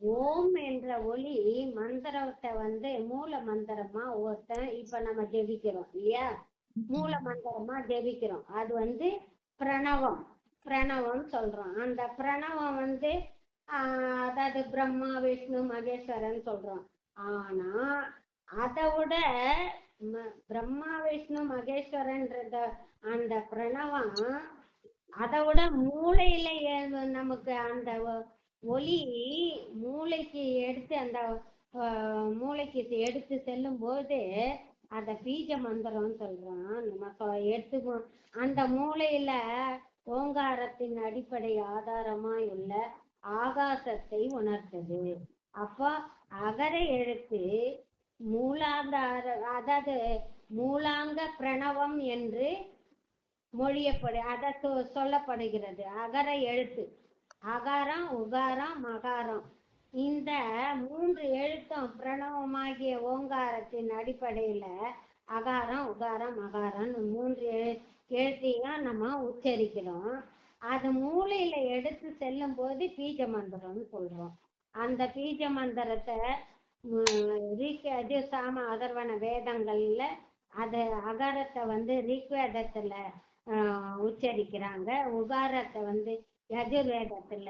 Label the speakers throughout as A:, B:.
A: ஓம் என்ற ஒளி மந்திரத்தை வந்து மூல மந்திரமா ஒருத்தன் இப்ப நம்ம ஜெபிக்கிறோம் இல்லையா? மூல மந்திரமா ஜெபிக்கிறோம். அது வந்து பிரணவம். பிரணவம் சொல்றோம். அந்த பிரணவம் வந்து ஆஹ் அதாவது பிரம்மா விஷ்ணு மகேஸ்வரன் சொல்றோம். ஆனா அதை விட பிரம்மா விஷ்ணு மகேஸ்வரன்றத அந்த பிரணவம் அதை விட மூளையில நமக்கு அந்த ஒளி மூளைக்கு எடுத்து அந்த மூளைக்கு எடுத்து செல்லும் போது அத பீஜ மந்திரம்னு சொல்றோம் நம்ம சொ- அந்த மூளையில ஓங்காரத்தின் அடிப்படை ஆதாரமாய் உள்ள ஆகாசத்தை உணர்த்தது. அப்போ அகர எழுத்து மூலாதார அதாவது மூலாங்க பிரணவம் என்று மொழியப்படு அத சொல்லப்படுகிறது. அகர எழுத்து. அகாரம் உகாரம் மகாரம். இந்த மூன்று எழுத்தும் பிரணவமாகிய ஓங்காரத்தின் அடிப்படையில அகாரம் உகாரம் மகாரம் மூன்று எழு- எழுத்தையும் நம்ம உச்சரிக்கிறோம். அது மூளையில எடுத்து செல்லும் போது பீஜ மந்திரம்னு சொல்றோம். அந்த பீஜ மந்திரத்தை உம், சாம அதர்வன வேதங்கள்ல அது அகாரத்தை வந்து ரிக்வேதத்துல உச்சரிக்கிறாங்க. உகாரத்தை வந்து யஜுர்வேதத்துல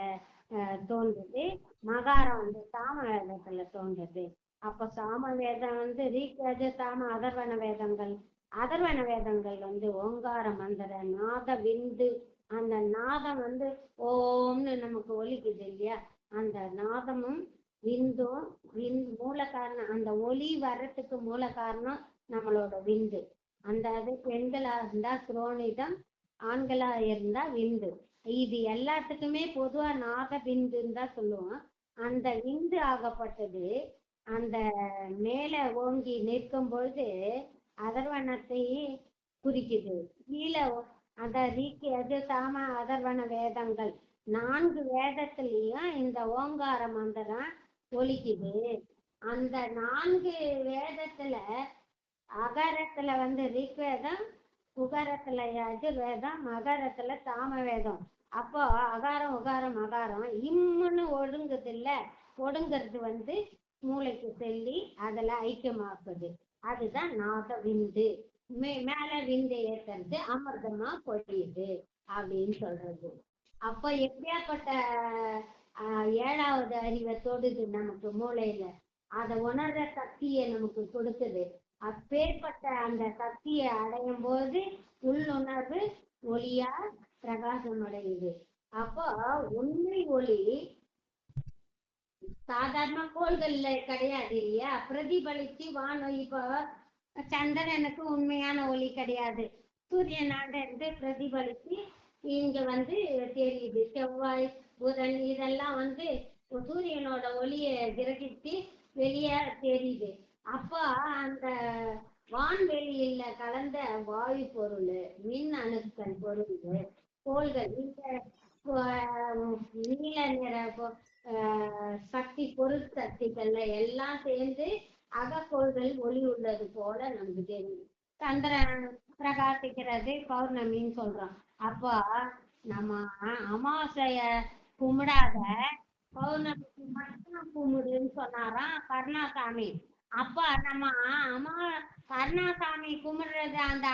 A: ஆஹ், தோன்றுது. மகாரம் வந்து சாம வேதத்துல தோன்றுது. அப்ப சாம வேதம் வந்து ரிக்வேத சாம அதர்வன வேதங்கள். அதர்வன வேதங்கள் வந்து ஓங்கார மந்திர நாத விந்து. அந்த நாதம் வந்து ஓம்னு நமக்கு ஒலிக்குது இல்லையா? அந்த நாதமும் விந்தும் விந் மூல காரணம் அந்த ஒலி வர்றதுக்கு மூல காரணம் நம்மளோட விந்து. அந்த அது பெண்களா இருந்தா குரோனிதம் ஆண்களா இருந்தா விந்து. இது எல்லாத்துக்குமே பொதுவா நாக விந்துன்னு தான் சொல்லுவோம். அந்த விந்து ஆகப்பட்டது அந்த மேல ஓங்கி நிற்கும் பொழுது அதர்வனத்தை குறிக்குது. கீழே அந்த ரீக்கி அது சாம அதர்வன வேதங்கள். நான்கு வேதத்திலையும் இந்த ஓங்கார மந்திரம் ஒலிக்குது. அந்த நான்கு வேதத்துல அகரத்துல வந்து ரிக்வேதம் உகாரத்துல யஜுர்வேதம் மகாரத்துல சாம வேதம் அப்போ அகாரம் உகாரம் அகாரம் இம்முன்னு ஒடுங்குது இல்ல ஒடுங்கிறது வந்து மூளைக்கு செல்லி அதுல ஐக்கியமாக்குது. அதுதான் நாத விந்து. மே மேல விந்து ஏத்துறது அமிர்தமா கொடியுது அப்படின்னு சொல்றது. அப்போ எப்படியாப்பட்ட ஏழாவது அறிவை தொடுது நமக்கு மூளையில? அதை உணர்ற சக்தியை நமக்கு கொடுக்குது. அப்பேற்பட்ட அந்த சக்தியை அடையும் போது உள்ளுணர்வு ஒளியா பிரகாசம் அடையுது அப்போ உண்மை ஒளி சாதாரண கோள்கள்ல கிடையாது இல்லையா? பிரதிபலிச்சு வானம் இப்போ சந்திரனுக்கு உண்மையான ஒளி கிடையாது. சூரியனாண்ட இருந்து பிரதிபலிச்சு இங்க வந்து தெரியுது. செவ்வாய் புதன் இதெல்லாம் வந்து சூரியனோட ஒளியை கிரகிச்சு வெளியே தெரியுது. அப்ப அந்த வான்வெளியில கலந்த வாயு பொருள் மின் அணுக்கள் பொருள் கோள்கள் இந்த நீல நிற ஆஹ், சக்தி பொருட்சக்திகள்ல எல்லாம் சேர்ந்து அகக்கோள்கள் ஒளி உள்ளது போல நமக்கு தெரியும் சந்திரன் பிரகாசிக்கிறது பௌர்ணமின்னு சொல்றோம். அப்போ நம்ம அமாவாசைய கும்பிடாத பௌர்ணமிக்கு மட்டும் கும்பிடுன்னு சொன்னாராம் கருணாசாமி. அப்ப நம்ம அம்மா கருணாசாமி கும்பிடுறது அந்த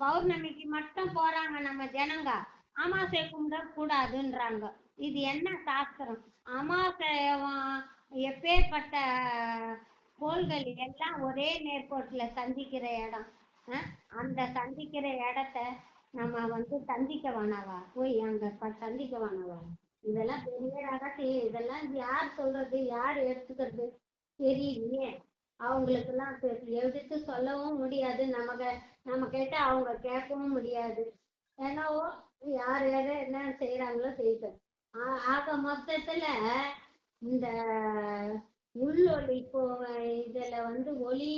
A: பௌர்ணமிக்கு மட்டும் போறாங்க நம்ம ஜனங்க. அமாவாசை கும்பிட கூடாதுன்றாங்க. இது என்ன சாஸ்திரம்? அமாவாசை எப்பேற்பட்ட கோள்கள் எல்லாம் ஒரே நேர்கோட்டுல சந்திக்கிற இடம். அந்த சந்திக்கிற இடத்த நம்ம வந்து சந்திக்க வேணாவா? போய் அங்க சந்திக்க வேணாவா? இதெல்லாம் பெரிய ரகசியம். இதெல்லாம் யார் சொல்றது? யார் எடுத்துக்கிறது? தெரியலையே. அவங்களுக்கு எல்லாம் எடுத்து சொல்லவும் முடியாது. நமக்கு நம்ம கேட்டா அவங்க கேட்கவும் முடியாது. என்னவோ யார் யாரு என்ன செய்யறாங்களோ செய்யட்டும் ஆக மொத்தத்துல இந்த உள்ளொளி இப்போ இதுல வந்து ஒளி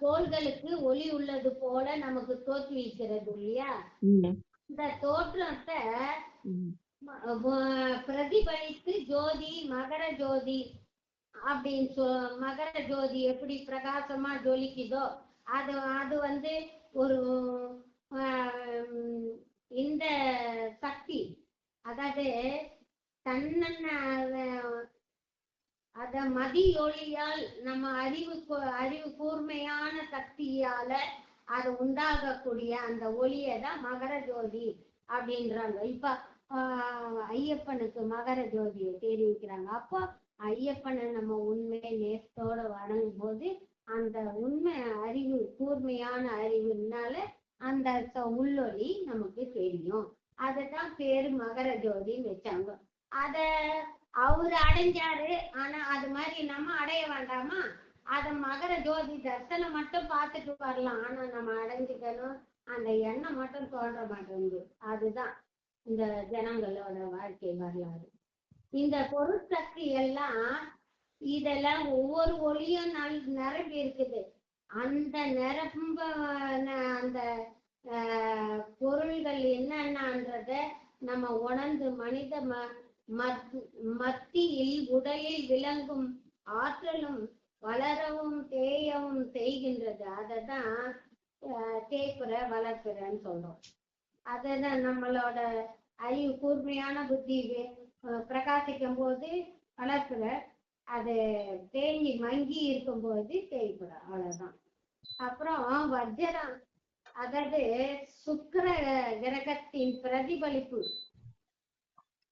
A: கோள்களுக்கு ஒளி உள்ளது போல நமக்கு தோற்றுவிக்கிறது இல்லையா? இந்த தோற்றத்தை பிரதிபலித்து ஜோதி மகர ஜோதி அப்படின்னு சொ மகர ஜோதி எப்படி பிரகாசமா ஜொலிக்குதோ அது அது வந்து ஒரு இந்த சக்தி. அதாவது தன்னன்ன அத மதி நம்ம அறிவு அறிவு கூர்மையான சக்தியால அது உண்டாகக்கூடிய அந்த ஒளியை தான் மகர ஜோதி அப்படின்றாங்க. இப்ப ஆஹ் ஐயப்பனுக்கு மகர ஜோதியை தேடி வைக்கிறாங்க அப்போ ஐயப்பனை நம்ம உண்மை நேசத்தோட வணங்கும் போது அந்த உண்மை அறிவு கூர்மையான அறிவுனால அந்த ச- உள்ளொளி நமக்கு தெரியும். அததான் பேரு மகர ஜோதின்னு வச்சாங்க. அத அவரு அடைஞ்சாரு. ஆனா அது மாதிரி நம்ம அடைய வேண்டாமா? அத மகர ஜோதி தர்சனம் மட்டும் பார்த்துட்டு வரலாம். ஆனா நம்ம அடைஞ்சுக்கணும். அந்த எண்ணம் மட்டும் தோன்ற மாட்டேங்குது. அதுதான் இந்த ஜனங்களோட வாழ்க்கை வரலாறு. இந்த பொருட்களுக்கு எல்லாம் இதெல்லாம் ஒவ்வொரு ஒளியும் நல் நிரம்பி இருக்குது அந்த நிரம்ப அந்த ஆஹ், பொருள்கள் என்னென்னன்றத நம்ம உணர்ந்து மனித ம மத்- மத்தியில் உடலில் விளங்கும் ஆற்றலும் வளரவும் தேயவும் செய்கின்றது. அததான் தான் தேய்ப்புற வளர்க்குறன்னு சொல்றோம். அததான் நம்மளோட அறிவு கூர்மையான புத்தி பிரகாசிக்கும் போது வளர்ப்புற அது தேங்கி மங்கி இருக்கும்போது தேய்ப்படும் அவ்வளவுதான். அப்புறம் வஜ்ரம். அதாவது சுக்கிர கிரகத்தின் பிரதிபலிப்பு.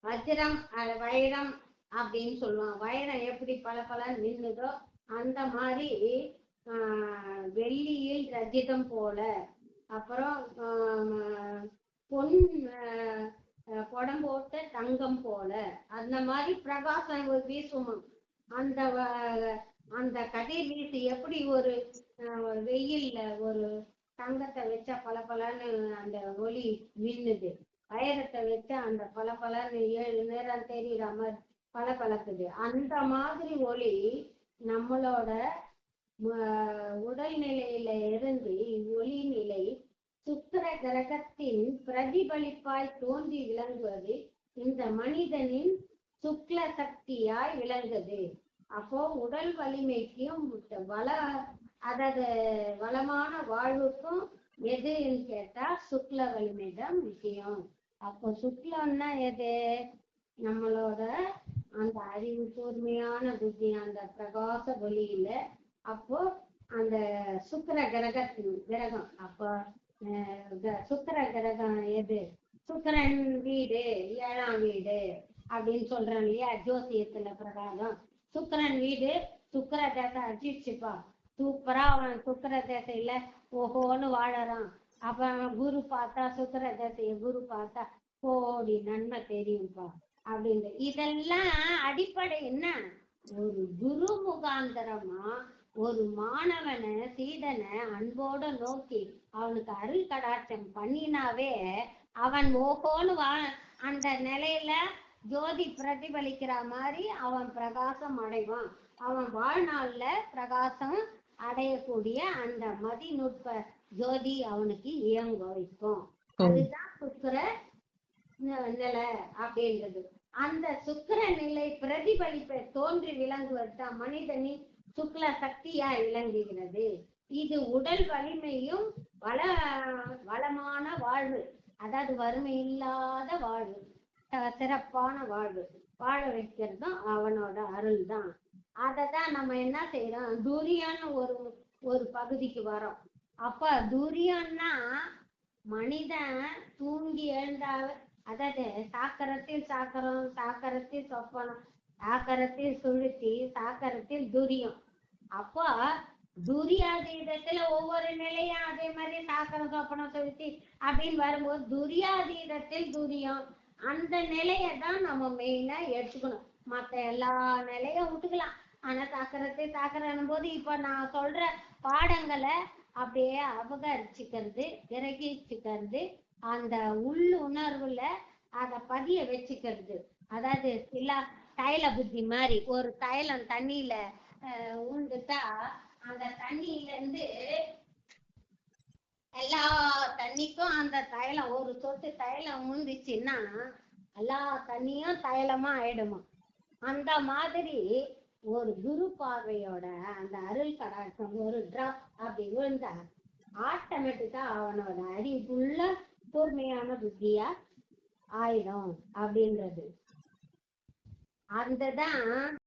A: வஜ்ரம் வைரம் அப்படின்னு சொல்லுவாங்க. வைரம் எப்படி பல பல நின்னுதோ அந்த மாதிரி ஆஹ், வெள்ளியில் ரஜிதம் போல. அப்புறம் ஆஹ், பொன் குடம் போட்ட தங்கம் போல. அந்த மாதிரி பிரகாசம் ஒரு வீசுமா அந்த வ- அந்த கதிர் வீசி எப்படி ஒரு ஒரு வெயில்ல ஒரு தங்கத்தை வச்சா பளபளன்னு அந்த ஒளி மின்னுது. வைரத்தை வச்சா அந்த பளபளன்னு ஏழு நேரம் தெரியுற மாதிரி பளபளக்குது. அந்த மாதிரி ஒளி நம்மளோட உடல் நிலையில இருந்து ஒளி நிலை சுத்திர கிரகத்தின் பிரதிபலிப்பாய் தோன்றி விளங்குவது இந்த மனிதனின் சுக்ல சக்தியாய் விளங்குது. அப்போ உடல் வலிமைக்கும் வள அதது வளமான வாழ்வுக்கும் எதுன்னு கேட்டா சுக்ல வலிமை தான் முக்கியம். அப்போ சுக்லம்னா எது? நம்மளோட அந்த அறிவு கூர்மையான புத்தி அந்த பிரகாச ஒளியில அப்போ அந்த சுக்கர கிரகத்தின் கிரகம். அப்போ சுக்கிர கிரகம் எது? சுக்கரன் வீடு ஏழாம் வீடு அப்படின்னு சொல்றோம் இல்லையா? ஜோசியத்துல பிரகாரம். சுக்கரன் வீடு சுக்கர தேசம் அடிச்சுப்பா. சூப்பரா அவன் சுக்கர தேசையில ஓஹோன்னு வாழறான். அப்ப குரு பார்த்தா சுக்கர தேசைய குரு பார்த்தா கோடி நன்மை தெரியும்பா அப்படின்னு. இதெல்லாம் அடிப்படை என்ன? ஒரு குரு முகாந்தரமா ஒரு மாணவனை சீடனை அன்போட நோக்கி அவனுக்கு அருள் கடாட்சம் பண்ணினாவே அவன் ஓஹோன்னு வா அந்த நிலையில ஜோதி பிரதிபலிக்கிற மாதிரி அவன் பிரகாசம் அடைவான். அவன் வாழ்நாள்ல பிரகாசம் அடையக்கூடிய அந்த மதிநுட்ப ஜோதி அவனுக்கு இயங்க வைக்கும். அதுதான் சுக்கிர நிலை அப்படின்றது. அந்த சுக்கர நிலை பிரதிபலிப்பை தோன்றி விளங்குவது தான் மனிதனின் சுக்ல சக்தியா விளங்குகிறது. இது உடல் வலிமையும் வள வளமான வாழ்வு. அதாவது வறுமை இல்லாத வாழ்வு சிறப்பான வாழ்வு. வாழ வைக்கிறதும் அவனோட அருள் தான் அதை தான் நம்ம என்ன செய்யறோம் துரியான்னு ஒரு ஒரு பகுதிக்கு வரோம் அப்ப துரியான்னா மனிதன் தூங்கி எழுந்தாவே அதாவது சாக்கரத்தில் சாக்கரம் சாக்கரத்தில் சொப்பனம் சாக்கரத்தில் சுழுத்தி சாக்கரத்தில் துரியம். அப்போ துரியாதீதத்துல ஒவ்வொரு நிலையும் அதே மாதிரி சாக்கரம் சொப்பனம் சுழுத்தி அப்படின்னு வரும்போது துரியாதீதத்தில் துரியம். அந்த நிலையை தான் நம்ம மெயினா எடுத்துக்கணும் மத்த எல்லா நிலையும் விட்டுக்கலாம். ஆனா சாக்கரத்தை சாக்கரன் போது இப்ப நான் சொல்ற பாடங்களை அப்படியே அபகரிச்சுக்கிறது கிரகிச்சுக்கிறது அந்த உள் உணர்வுல பதிய வச்சுக்கிறது. அதாவது சில தைல புத்தி மாதிரி ஒரு தைலம் தண்ணியில ஊண்டுட்டா அந்த தண்ணியில இருந்து எல்லா தண்ணிக்கும் அந்த தைலம் ஒரு சொட்டு தைலம் ஊந்துச்சுன்னா எல்லா தண்ணியும் தைலமா ஆயிடுமா? அந்த மாதிரி ஒரு குரு பார்வையோட அந்த அருள் கடாட்சம் ஒரு டிராப் அப்படி விழுந்தா ஆட்டோமேட்டிக்கா அவனோட அறிவுள்ள கூர்மையான புத்தியா ஆயிடும் அப்படின்றது. அந்த தான்